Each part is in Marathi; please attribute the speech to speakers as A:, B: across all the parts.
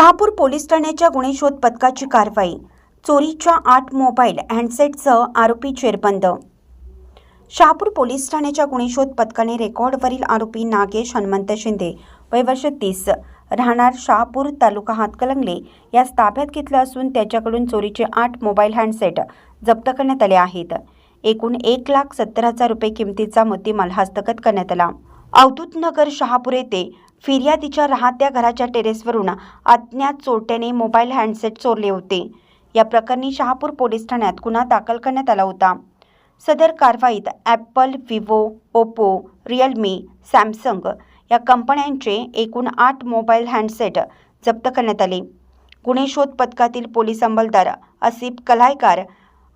A: शहापूर पोलीस ठाण्याच्या गुन्हे शोध पथकाची कारवाई चोरीच्या आठ मोबाईल हँडसेटसह आरोपी चेरबंद. शहापूर पोलीस ठाण्याच्या गुन्हे शोध पथकाने रेकॉर्डवरील आरोपी नागेश हनुमंत शिंदे वय वर्ष तीस राहणार शहापूर तालुका हातकलंगले यास ताब्यात घेतलं असून त्याच्याकडून चोरीचे आठ मोबाईल हँडसेट जप्त करण्यात आले आहेत. एकूण एक लाख सत्तर हजार रुपये किमतीचा मुद्देमाल हस्तगत करण्यात आला. अवधूतनगर शहापूर येथे फिर्यादीच्या राहत्या घराच्या टेरेसवरून अज्ञात चोरट्याने मोबाईल हँडसेट चोरले होते. या प्रकरणी शहापूर पोलीस ठाण्यात गुन्हा दाखल करण्यात आला होता. सदर कारवाईत Apple Vivo Oppo Realme Samsung या कंपन्यांचे एकूण आठ मोबाईल हँडसेट जप्त करण्यात आले. गुन्हे शोध पथकातील पोलीस अंमलदार असिफ कलायकार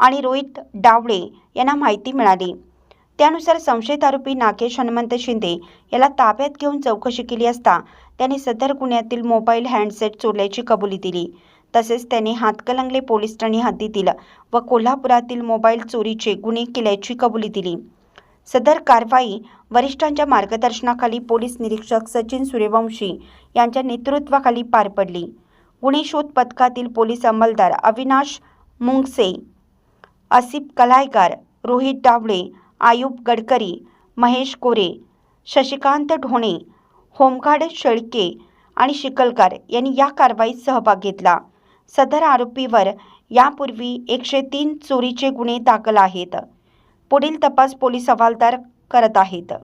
A: आणि रोहित डावळे यांना माहिती मिळाली. त्यानुसार संशयित आरोपी नागेश हनुमंत शिंदे याला ताब्यात घेऊन चौकशी केली असता त्याने सदर गुन्ह्यातील मोबाईल हँडसेट चोरल्याची कबुली दिली. तसेच त्याने हातकलंगले पोलीस ठाणे हद्दीतील व कोल्हापुरातील मोबाईल चोरीचे गुन्हे केल्याची कबुली दिली. सदर कारवाई वरिष्ठांच्या मार्गदर्शनाखाली पोलीस निरीक्षक सचिन सूर्यवंशी यांच्या नेतृत्वाखाली पार पडली. गुन्हे शोध पथकातील पोलीस अंमलदार अविनाश मुंगसे असिफ कलायकार रोहित डावळे आयुब गडकरी महेश कोरे शशिकांत ढोणे होमगार्ड शेळके आणि शिकलकर यांनी या कारवाईत सहभाग घेतला. सदर आरोपीवर यापूर्वी एकशे तीन चोरीचे गुन्हे दाखल आहेत. पुढील तपास पोलीस हवालदार करत आहेत.